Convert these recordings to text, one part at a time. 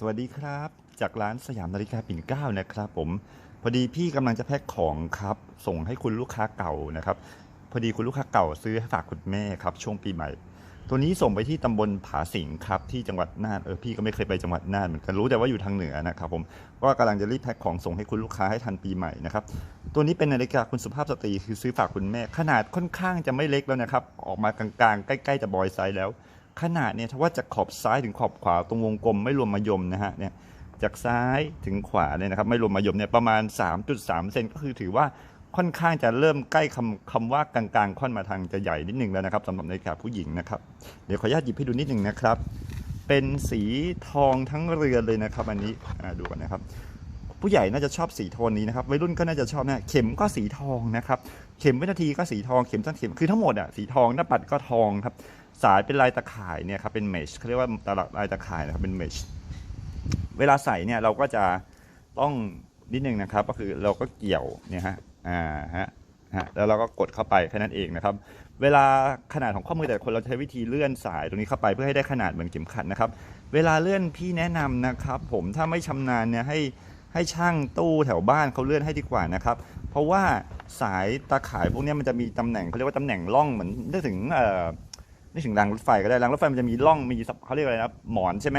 สวัสดีครับ จากร้านสยามนาฬิกาปิ่นเก้านะครับผมพอดีพี่กำลังจะแพ็คของครับ ส่งให้คุณลูกค้าเก่านะครับ พอดีคุณลูกค้าเก่าซื้อให้ฝากคุณแม่ครับ ช่วงปีใหม่ ตัวนี้ส่งไปที่ตำบลผาสิงครับที่จังหวัดน่านเออพี่ก็ไม่เคยไปจังหวัดน่านเหมือนกันรู้แต่ว่าอยู่ทางเหนือนะครับผมก็กำลังจะรีบแพ็คของส่งให้คุณลูกค้าให้ทันปีใหม่นะครับตัวนี้เป็นนาฬิกาคุณสุภาพสตรีคือซื้อฝากคุณแม่ ขนาดค่อนข้างจะไม่เล็กแล้วนะครับ ออกมากลางๆ ใกล้ ๆ จะบอยไซส์แล้ว ขนาดเนี่ยถ้าว่าจากขอบซ้ายถึงขอบขวาตรงวงกลมไม่รวมมายมนะฮะเนี่ยจากซ้ายถึงขวาเนี่ยนะครับไม่รวมมายมเนี่ยประมาณ 3.3 เซนก็คือถือว่าค่อนข้างจะเริ่มใกล้คำคำว่ากลางๆ ค่อนมาทางจะใหญ่นิดนึงแล้วนะครับสำหรับในาฬิกาผู้หญิงนะครับ เดี๋ยวขออนุญาตหยิบให้ดูนิดหนึ่งนะครับ เป็นสีทองทั้งเรือนเลยนะครับ อันนี้ดูกันนะครับ ผู้ใหญ่น่าจะชอบสีโทนนี้นะครับวัยรุ่นก็น่าจะชอบนะเข็มก็สีทองนะครับ เข็มวินาทีก็สีทองเข็มสั้นเข็มคือทั้งหมดอะสีทองหน้าปัดก็ทองครับ สายเป็นลายตะข่ายเนี่ยครับเป็นเมชเขาเรียกว่าตลับลายตะข่ายนะครับเป็นเมชเวลาใส่เนี่ยเราก็จะต้องนิดนึงนะครับ ก็คือเราก็เกี่ยวเนี่ยฮะอ่าฮะฮะแล้วเราก็กดเข้าไปแค่นั้นเองนะครับ เวลาขนาดของข้อมือแต่คนเราใช้วิธีเลื่อนสายตรงนี้เข้าไปเพื่อให้ได้ขนาดเหมือนเข็มขัดนะครับ เวลาเลื่อนพี่แนะนำนะครับ ผมถ้าไม่ชำนาญเนี่ยให้ให้ช่างตู้แถวบ้านเขาเลื่อนให้ดีกว่านะครับ เพราะว่าสายตาข่ายพวกนี้มันจะมีตำแหน่งเขาเรียกว่าตำแหน่งร่องเหมือนนึกถึงเอ่อ นึกถึงรางรถไฟก็ได้รางรถไฟมันจะมีร่องมีเขาเรียกอะไรนะหมอนใช่ไหม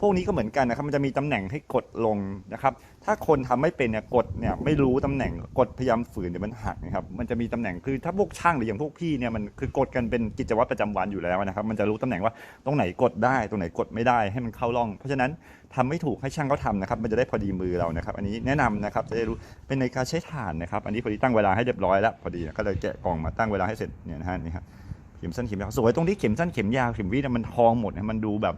พวกนี้ก็เหมือนกันนะครับมันจะมีตำแหน่งให้กดลงนะครับ ถ้าคนทำไม่เป็นเนี่ยกดเนี่ยไม่รู้ตำแหน่งกดพยายามฝืนเดี๋ยวมันหักนะครับมันจะมีตำแหน่งคือถ้าพวกช่างหรืออย่างพวกพี่เนี่ยมันคือกดกันเป็นกิจวัตรประจำวันอยู่แล้วนะครับ มันจะรู้ตำแหน่งว่าตรงไหนกดได้ตรงไหนกดไม่ได้ให้มันเข้าร่อง เพราะฉะนั้นทำไม่ถูกให้ช่างเขาทำนะครับ มันจะได้พอดีมือเรานะครับ อันนี้แนะนำนะครับจะได้รู้เป็นในการใช้ถ่านนะครับ อันนี้พอดีตั้งเวลาให้เรียบร้อยแล้วพอดีก็เลยแกะกล่องมาตั้งเวลาให้เสร็จเนี่ยนะฮะนี่ครับ ข็มสั้นเข็มยาวสวยตรงที่เข็มสั้นเข็มยาวเข็มวีดมันทองหมดนะมันดูแบบ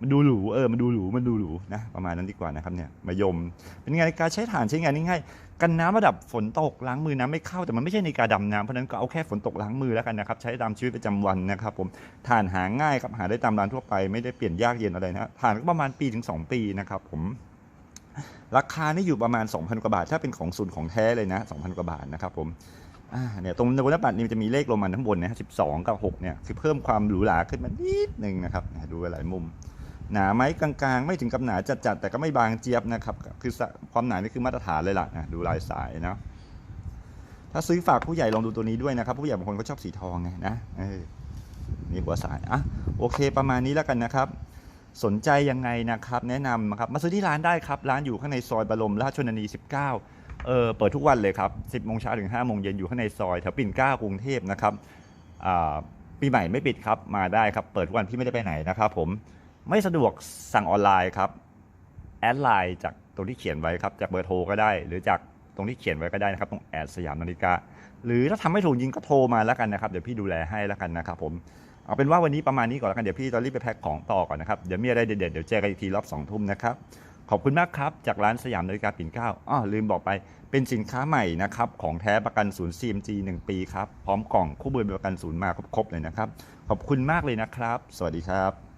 มันดูหรูเออมันดูหรูมันดูหรูนะประมาณนั้นดีกว่านะครับเนี่ยมายม เป็นนาฬิการใช้ถ่านใช้งานง่ายกันน้ำระดับฝนตกล้างมือน้ำไม่เข้าแต่มันไม่ใช่ในการดำน้ำเพราะนั้นก็เอาแค่ฝนตกล้างมือแล้วกันนะครับ ใช้ตามชีวิตประจำวันนะครับผมถ่านหาง่ายครับหาได้ตามร้านทั่วไปไม่ได้เปลี่ยนยากเย็นอะไรนะถ่านก็ประมาณปีถึง 2 ปีนะครับผมราคานี่อยู่ประมาณ 2,000 กว่าบาท ถ้าเป็นของศูนย์ของแท้เลยนะ 2,000 กว่าบาทนะครับผม อ่าเนี่ยตรงนหน้าปัดนี่มันจะมีเลขโรมันทั้งบนนะฮะ12กับ6เนี่ยคือเพิ่มความหรูหราขึ้นมานิดนึงนะครับดูหลายมุม หนาไหมกลางๆ ไม่ถึงกับหนาจัดๆ แต่ก็ไม่บางเจี๊ยบนะครับ คือความหนานี่คือมาตรฐานเลยล่ะนะดูลายสายนะถ้าซื้อฝากผู้ใหญ่ลองดูตัวนี้ด้วยนะครับ ผู้ใหญ่บางคนก็ชอบสีทองไงนะเออนี่หัวสายอะโอเคประมาณนี้แล้วกันนะครับ สนใจยังไงนะครับ แนะนำนะครับมาซื้อที่ร้านได้ครับ ร้านอยู่ข้างในซอยบรมราชชนนี 19 เออเปิดทุกวันเลยครับ 10โมงเช้าถึง5โมงเย็นอยู่ข้างในซอยแถวปิ่นเกล้ากรุงเทพนะครับปีใหม่ไม่ปิดครับมาได้ครับ เปิดทุกวันพี่ไม่ได้ไปไหนนะครับผมไม่สะดวกสั่งออนไลน์ครับแอดไลน์จากตรงที่เขียนไว้ครับจากเบอร์โทรก็ได้ หรือจากตรงที่เขียนไว้ก็ได้นะครับตรงแอดสยามนาฬิกา หรือถ้าทำไม่ถูกจริงก็โทรมาแล้วกันนะครับเดี๋ยวพี่ดูแลให้แล้วกันนะครับผมเอาเป็นว่าวันนี้ประมาณนี้ก่อนแล้วกันเดี๋ยวพี่ตอนรีบไปแพ็คของต่อก่อนนะครับเดี๋ยวมีอะไรเด็ดๆเดี๋ยวเจอกันอีกทีรอบสองทุ่มนะครับ ขอบคุณมากครับ จากร้านสยามนาฬิกาปิ่นเก้าอ้อลืมบอกไป เป็นสินค้าใหม่นะครับ ของแท้ประกันศูนย์ CMG 1 ปีครับ พร้อมกล่องคู่มือประกันศูนย์มาครบๆเลยนะครับ ขอบคุณมากเลยนะครับ สวัสดีครับ